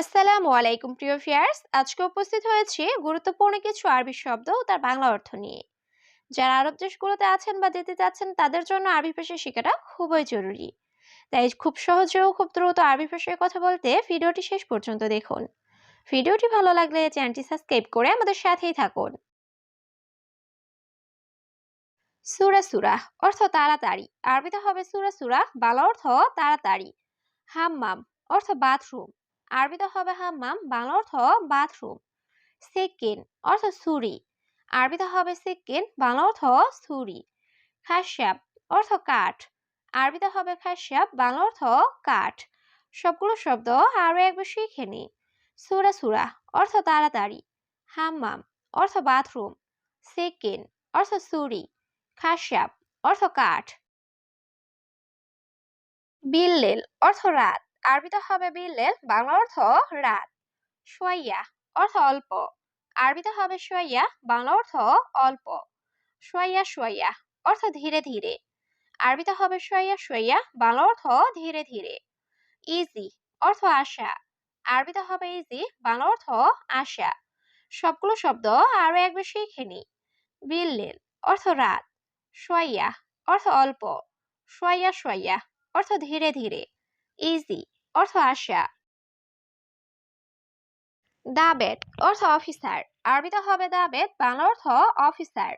আসসালামু আলাইকুম, প্রিয় ফিয়ার্স আজকে উপস্থিত হয়েছি গুরুত্বপূর্ণ কিছু আরবি শব্দ ও তার বাংলা অর্থ নিয়ে। যারা আরব দেশগুলোতে আছেন বা যেতে যাচ্ছেন তাদের জন্য আরবি ভাষা শেখাটা খুবই জরুরি। তাই খুব সহজে ও খুব দ্রুত আরবি ভাষায় কথা বলতে ভিডিওটি শেষ পর্যন্ত দেখুন। ভিডিওটি ভালো লাগলে চ্যানেলটি সাবস্ক্রাইব করে আমাদের সাথেই থাকুন। সুরা সুরা অর্থ তাড়াতাড়ি। আরবিতে হবে সুরা সুরা, বালা অর্থ তাড়াতাড়ি। হাম্মাম অর্থ বাথরুম। আরবিতে হবে হাম্মাম বাংলা অর্থ বাথরুম। সিকিন অর্থ ছুরি। আরবিতে হবে সিকিন বাংলা অর্থ ছুরি। খাস্যাব অর্থ কাঠ। আরবিতে হবে খাস্যাব বাংলা অর্থ কাঠ। সবগুলো শব্দ আরও একবার শিখে নি। সুরা সুরা অর্থ তাড়াতাড়ি। হাম্মাম অর্থ বাথরুম। সিকিন অর্থ ছুরি। খাস্যাব অর্থ কাঠ। বিল্লেল অর্থ রাত। আরবিতে হবে বিল্লেল বাংলা অর্থ রাত। সোয়াইয়া, অর্থ অল্প। আরবিতে হবে সোয়াইয়া, বাংলা অর্থ অল্প। সোয়াইয়া সোয়াইয়া, অর্থ ধীরে ধীরে। আরবিতে হবে সোয়াইয়া সোয়াইয়া, বাংলা অর্থ ধীরে ধীরে। ইজি, অর্থ আশা। আরবিতে হবে ইজি, বাংলা অর্থ আশা। সবগুলো শব্দ আরও একবার শিখে নি। বিল্লেল অর্থ রাত। সোয়াইয়া, অর্থ অল্প। সোয়াইয়া সোয়াইয়া, অর্থ ধীরে ধীরে। ইজি অর্থ আশা দাবেদ, অর্থ অফিসার। আরবিতে হবে দাবেদ, বাংলা অর্থ অফিসার।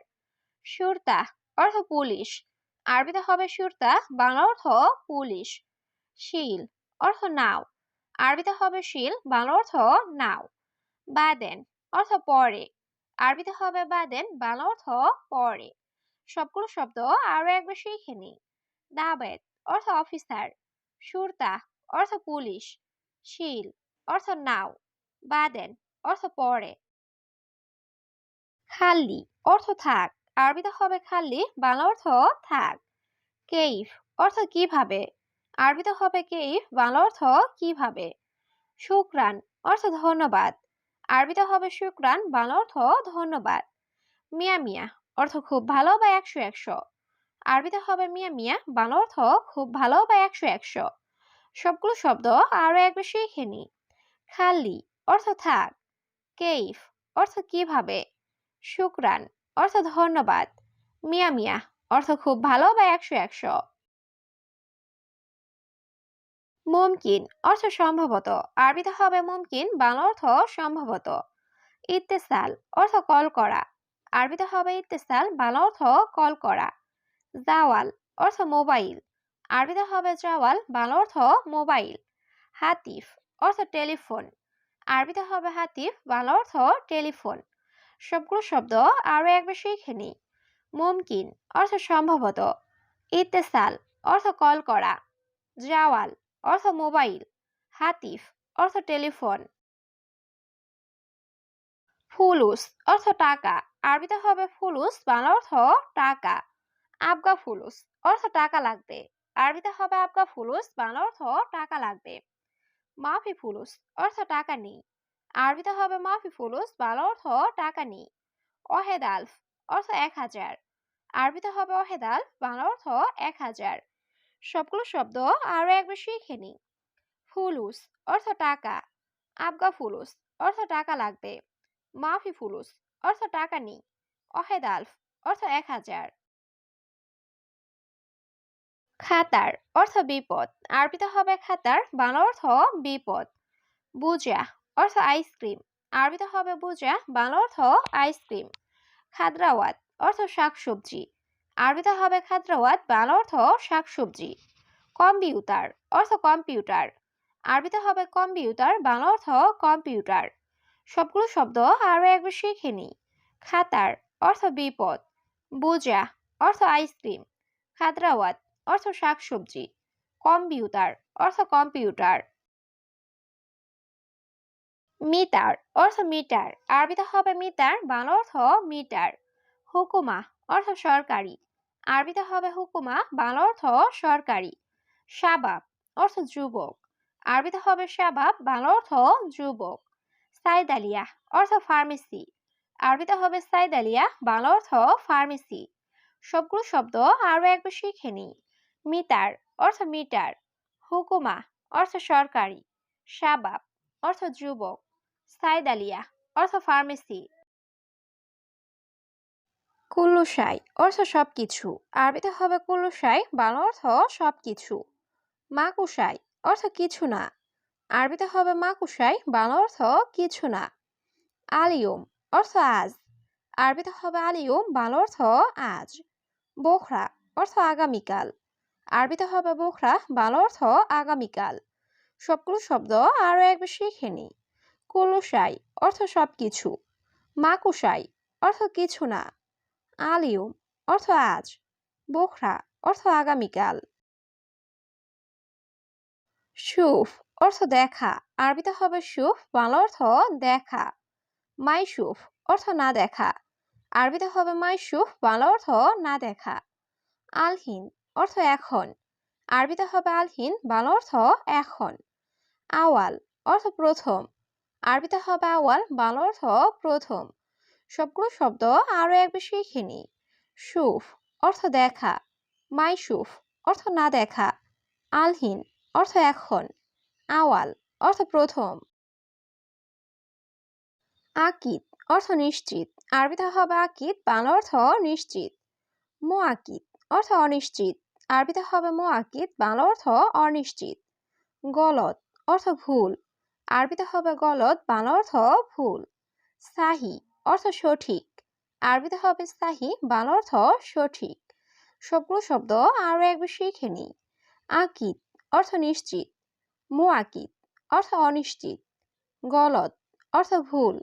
সুরতা, অর্থ পুলিশ। আরবিতে হবে সুরতা, বাংলা অর্থ পুলিশ। শিল, অর্থ নাও। আরবিতে হবে শিল, বাংলা অর্থ নাও। বাদেন, অর্থ পরে। আরবিতে হবে বাদেন, বাংলা অর্থ পরে। সবগুলো শব্দ আরও একবার শিখে নিই। দাবেদ, অর্থ অফিসার। সুরতা অর্থ পুলিশ, শিল, অর্থ নাও, বাদেন, অর্থ পরে। খাল্লি অর্থ থাক, আরবিতে হবে খাল্লি বাংলা অর্থ থাক। কেইফ, অর্থ কীভাবে? আরবিতে হবে কেইফ, বাংলা অর্থ কীভাবে? শুক্রান অর্থ ধন্যবাদ। আরবিতে হবে শুক্রান বাংলা অর্থ ধন্যবাদ। মিয়া মিয়া, অর্থ খুব ভালো বা একশো একশো? আরবিতে হবে মিয়া মিয়া, বাংলা অর্থ খুব ভালো বা একশো একশো? সবগুলো শব্দ আরও একবার শিখে নি খালি, অর্থ থাক। কেইফ, অর্থ কীভাবে? শুক্রান, অর্থ ধন্যবাদ। মিয়া মিয়া, অর্থ খুব ভালো বা একশো একশো? মুমকিন, অর্থ সম্ভবত। আরবিতে হবে মুমকিন, বাংলা অর্থ সম্ভবত। ইত্তেসাল, অর্থ কল করা। আরবিতে হবে ইত্তেসাল, বাংলা অর্থ কল করা। জাওয়াল, অর্থ মোবাইল। আরবিতে হবে জাওয়াল, বাংলা অর্থ মোবাইল। হাতিফ অর্থ টেলিফোন। আরবিতে হবে হাতিফ, বাংলা অর্থ টেলিফোন। সবগুলো শব্দ আরও একবার শিখে নি মুমকিন অর্থ সম্ভবত। ইত্তেসাল অর্থ কল করা। জাওয়াল অর্থ মোবাইল। হাতিফ অর্থ টেলিফোন। ফুলুস অর্থ টাকা। আরবিতে হবে ফুলুস, বাংলা অর্থ টাকা। আবগা ফুলুস অর্থ টাকা লাগবে। আরবিতে হবে আবগা ফুলুস, বাংলা অর্থ টাকা লাগবে। মাফি ফুলুস, অর্থ টাকা নেই। আরবিতে হবে মাফি ফুলুস, বাংলা অর্থ টাকা নেই। অহেদ আলফ, অর্থ এক হাজার। আরবিতে হবে অহেদ আলফ, বাংলা অর্থ এক হাজার। সবগুলো শব্দ আরও একবার শিখে নিই। ফুলুস, অর্থ টাকা। আবগা ফুলুস, অর্থ টাকা লাগবে। মাফি ফুলুস, অর্থ টাকা নেই। অহেদ আলফ, অর্থ এক হাজার। খাতার অর্থ বিপদ। আরবিতে হবে খাতার বাংলা অর্থ বিপদ। বুজা, অর্থ আইসক্রিম। আরবিতে হবে বুজা বাংলা অর্থ আইসক্রিম। খাদ্রাওয়াত, অর্থ শাকসবজি। আরবিতে হবে খাদ্রাওয়াত বাংলা অর্থ শাকসবজি। কম্পিউটার, অর্থ কম্পিউটার। আরবিতে হবে কম্পিউটার বাংলা অর্থ কম্পিউটার। সবগুলো শব্দ আরও একবার শিখে নি খাতার অর্থ বিপদ। বুজা, অর্থ আইসক্রিম। খাদ্রাওয়াত অর্থ শাকসবজি, কম্পিউটার, অর্থ কম্পিউটার। মিটার, অর্থ মিটার। আরবিতে হবে মিটার, বাংলা অর্থ মিটার। হুকুমা, অর্থ সরকারি। আরবিতে হবে হুকুমা, বাংলা অর্থ সরকারি। শাবাব, অর্থ যুবক। আরবিতে হবে শাবাব, বাংলা অর্থ যুবক। সাইদালিয়া, অর্থ ফার্মেসি। আরবিতে হবে সাইদালিয়া, বাংলা অর্থ ফার্মেসি। সবগুলো শব্দ আরও একবার শিখে নিই। মিটার, অর্থ মিটার, হুকুমা, অর্থ সরকারি, শাবাব, অর্থ যুবক, সাইদালিয়া, অর্থ ফার্মেসি। কুলুসাই অর্থ সবকিছু। আরবিতে হবে কুল্লুসাই বাংলা অর্থ সবকিছু। মাকুসাই অর্থ কিছু না। আরবিতে হবে মাকুসাই বাংলা অর্থ কিছু না। আলিয়ম, অর্থ আজ। আরবিতে হবে আলিয়ম, বাংলা অর্থ আজ। বোখরা, অর্থ আগামীকাল। আরবিতে হবে বোখরা, বাংলা অর্থ আগামীকাল। সবগুলো শব্দ আরও একবার শিখে নি কুলুসাই অর্থ সব কিছু মাকুসাই অর্থ কিছু না। আলিয়ম অর্থ আজ। বোখরা অর্থ আগামীকাল। সুফ অর্থ দেখা। আরবিতে হবে সুফ বাংলা অর্থ দেখা। মাইসুফ অর্থ না দেখা। আরবিতে হবে মাইসুফ বাংলা অর্থ না দেখা। আলহিন অর্থ এখন। আরবিতে হবে আলহিন, বাল অর্থ এখন। আওয়াল, অর্থ প্রথম। আরবিতে হবে আওয়াল, বাংলা অর্থ প্রথম। সবগুলো শব্দ আরও একবার শিখে নি সুফ, অর্থ দেখা। মাইসুফ, অর্থ না দেখা। আলহিন, অর্থ এখন। আওয়াল, অর্থ প্রথম। আকিদ, অর্থ নিশ্চিত। আরবিতে হবে আকিদ, বাংলা অর্থ নিশ্চিত। মোয়াকিদ অর্থ অনিশ্চিত। আরবিতে হবে মোয়াকিদ বাংলা অর্থ অনিশ্চিত। গলত অর্থ ভুল। আরবিতে হবে গলত বাংলা অর্থ ভুল। সাহি, অর্থ সঠিক। আরবিতে হবে সাহি, বাংলা অর্থ সঠিক। সবগুলো শব্দ আরও একবার শিখে নি। আকিদ, অর্থ নিশ্চিত। মোয়াকিদ অর্থ অনিশ্চিত। গলত অর্থ ভুল।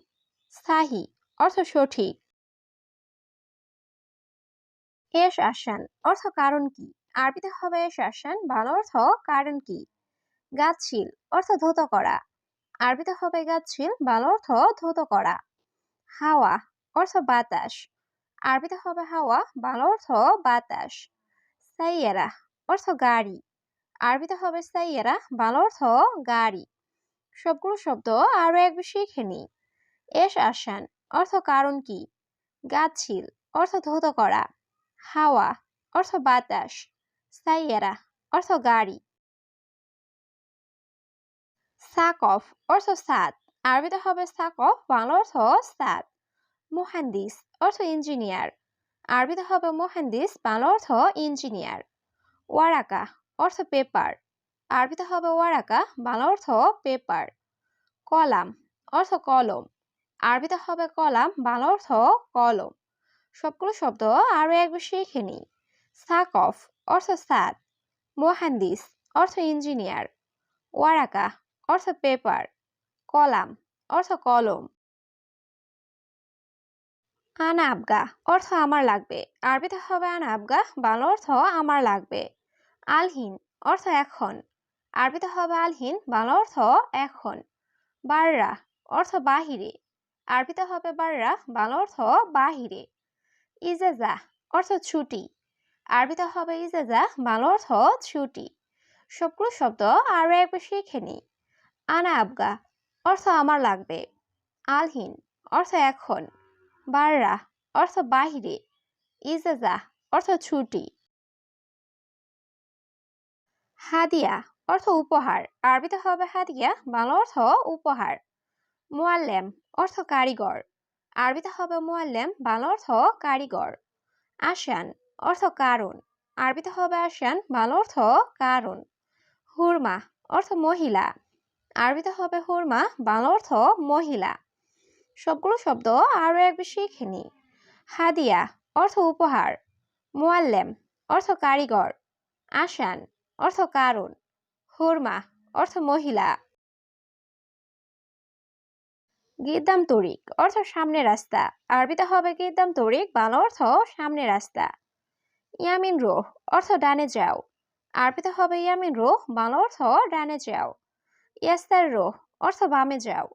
সাহি, অর্থ সঠিক। এস আসান। অর্থ কারণ কি? আরবিতে হবে আসান, বাংলা অর্থ কারণ কি? গাছশীল অর্থ ধৌত করা। আরবিতে হবে গাছশীল বাংলা অর্থ ধৌত করা। হাওয়া, অর্থ বাতাস। আরবিতে হবে হাওয়া, বাংলা অর্থ বাতাস। সাইয়েরা, অর্থ গাড়ি। আরবিতে হবে সাইয়েরা, বাংলা অর্থ গাড়ি। সবগুলো শব্দ আরও একবার শিখে নি এস আসান, অর্থ কারণ কি? গাছশীল অর্থ ধৌত করা। হাওয়া অর্থ বাতাস সাইয়েরা অর্থ গাড়ি সাকফ অর্থ সাদ আরবিতে হবে সাকফ বাংলা অর্থ সাদ মুহান্দিস অর্থ ইঞ্জিনিয়ার আরবিতে হবে মুহান্দিস বাংলা অর্থ ইঞ্জিনিয়ার ওয়ারাকা অর্থ পেপার আরবিতে হবে ওয়ারাকা বাংলা অর্থ পেপার কলাম অর্থ কলম আরবিতে হবে কলাম বাংলা অর্থ কলম সবগুলো শব্দ আরও একবার শিখে নিই। সাকফ অর্থ সাদ মোহান্দিস অর্থ ইঞ্জিনিয়ার, ওয়ারাকা অর্থ পেপার, কলাম অর্থ কলম। আনা আবগা অর্থ আমার লাগবে, আরবিতে হবে আনা আবগা বাংলা অর্থ আমার লাগবে। আলহীন অর্থ এখন, আরবিতে হবে আলহীন, বাংলা অর্থ এখন। বাররা অর্থ বাহিরে, আরবিতে হবে বাররা, বাংলা অর্থ বাহিরে। ইজেজা অর্থ ছুটি। আরবিতে হবে ইজেজা, বাংলা অর্থ ছুটি। সবগুলো শব্দ আরও একবার শিখে নিই। আনা আবগা, অর্থ আমার লাগবে। আলহিন, অর্থ এখন। বাররা, অর্থ বাহিরে। ইজেজা, অর্থ ছুটি। হাদিয়া, অর্থ উপহার। আরবিতে হবে হাদিয়া, বাংলা অর্থ উপহার। মোয়াল্লেম অর্থ কারিগর। আরবিতে হবে মোয়াল্লেম, বাংলা অর্থ কারিগর। আসান, অর্থ কারণ। আরবিতে হবে আসান, বাংলা অর্থ কারণ। হুরমা, অর্থ মহিলা। আরবিতে হবে হুরমা, বাংলা অর্থ মহিলা। সবগুলো শব্দ আরও একবার শিখে নি। হাদিয়া, অর্থ উপহার। মোয়াল্লেম, অর্থ কারিগর। আসান, অর্থ কারণ। হুরমা, অর্থ মহিলা। গিদ্দাম তরিক, অর্থ সামনে রাস্তা। আরবিতে হবে গিদ্দাম তরিক, বাংলা অর্থ সামনে রাস্তা। ইয়ামিন রোহ, অর্থ ডানে যাও। আরবিতে হবে ইয়ামিন রোহ, বাংলা অর্থ ডানে যাও। ইয়াস্তার রোহ, অর্থ বামে যাও।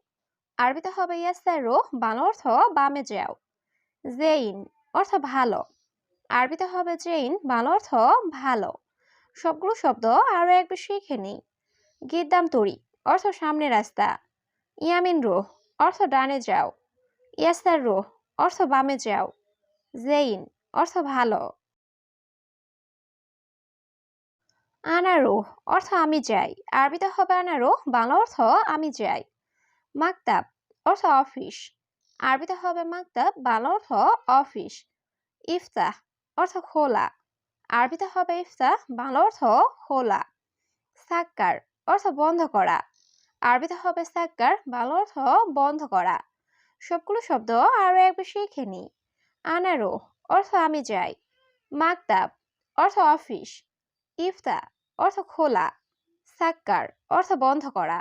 আরবিতে হবে ইয়াস্তার রোহ, বাংলা অর্থ বামে যাও। জেইন, অর্থ ভালো। আরবিতে হবে জেইন, বাংলা অর্থ ভালো। সবগুলো শব্দ আরও একবার শিখে নিই। গিদ্দাম তরি অর্থ সামনে রাস্তা। ইয়ামিন রোহ অর্থ ডানে যাও। ইয়াস্তার রোহ, অর্থ বামে যাও। জেইন, অর্থ ভালো। আনারোহ অর্থ আমি যাই। আরবিতে হবে আনারোহ বাংলা অর্থ আমি যাই। মাকতাব, অর্থ অফিস। আরবিতে হবে মাকতাব, বাংলা অর্থ অফিস। ইফতাহ, অর্থ খোলা। আরবিতে হবে ইফতাহ, বাংলা অর্থ খোলা। সাক্কার, অর্থ বন্ধ করা। আরবিতে হবে সাক্কার বাংলা অর্থ বন্ধ করা। সবগুলো শব্দ আরও একবার শিখে নিই। আনারো, অর্থ আমি যাই। মাকতাব, অর্থ অফিস। ইফতা, অর্থ খোলা। সাক্কার, অর্থ বন্ধ করা।